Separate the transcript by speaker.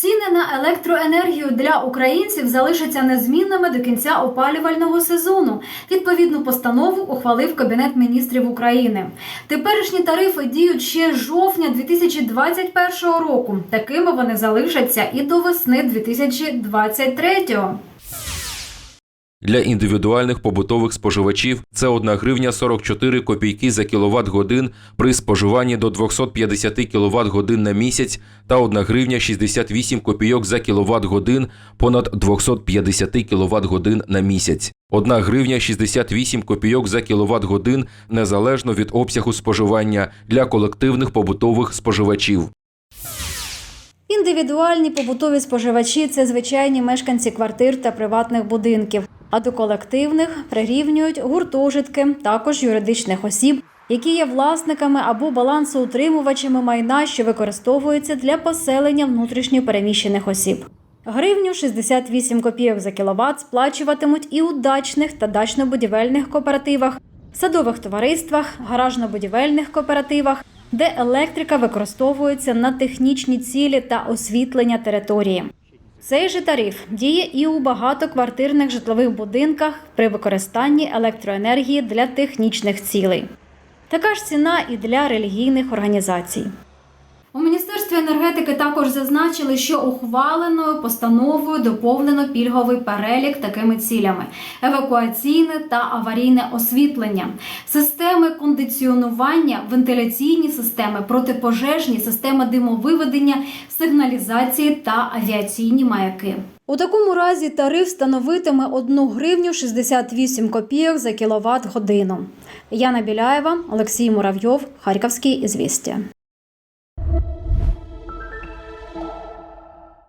Speaker 1: Ціни на електроенергію для українців залишаться незмінними до кінця опалювального сезону. Відповідну постанову ухвалив Кабінет міністрів України. Теперішні тарифи діють ще жовтня 2021 року. Такими вони залишаться і до весни 2023.
Speaker 2: Для індивідуальних побутових споживачів це 1 гривня 44 копійки за кіловат годин при споживанні до 250 кіловат годин на місяць та 1 гривня 68 копійок за кіловат годин понад 250 кіловат годин на місяць. 1 гривня 68 копійок за кіловат годин незалежно від обсягу споживання для колективних побутових споживачів.
Speaker 1: Індивідуальні побутові споживачі це звичайні мешканці квартир та приватних будинків. А до колективних прирівнюють гуртожитки, також юридичних осіб, які є власниками або балансоутримувачами майна, що використовується для поселення внутрішньо переміщених осіб. Гривню 68 копійок за кіловат сплачуватимуть і у дачних та дачно-будівельних кооперативах, садових товариствах, гаражно-будівельних кооперативах, де електрика використовується на технічні цілі та освітлення території. Цей же тариф діє і у багатоквартирних житлових будинках при використанні електроенергії для технічних цілей. Така ж ціна і для релігійних організацій. У енергетики також зазначили, що ухваленою постановою доповнено пільговий перелік такими цілями: евакуаційне та аварійне освітлення, системи кондиціонування, вентиляційні системи, протипожежні, системи димовиведення, сигналізації та авіаційні маяки. У такому разі тариф становитиме 1 гривню 68 копійок за кіловат годину. Яна Біляєва, Олексій Муравйов, Харківський ізвістя.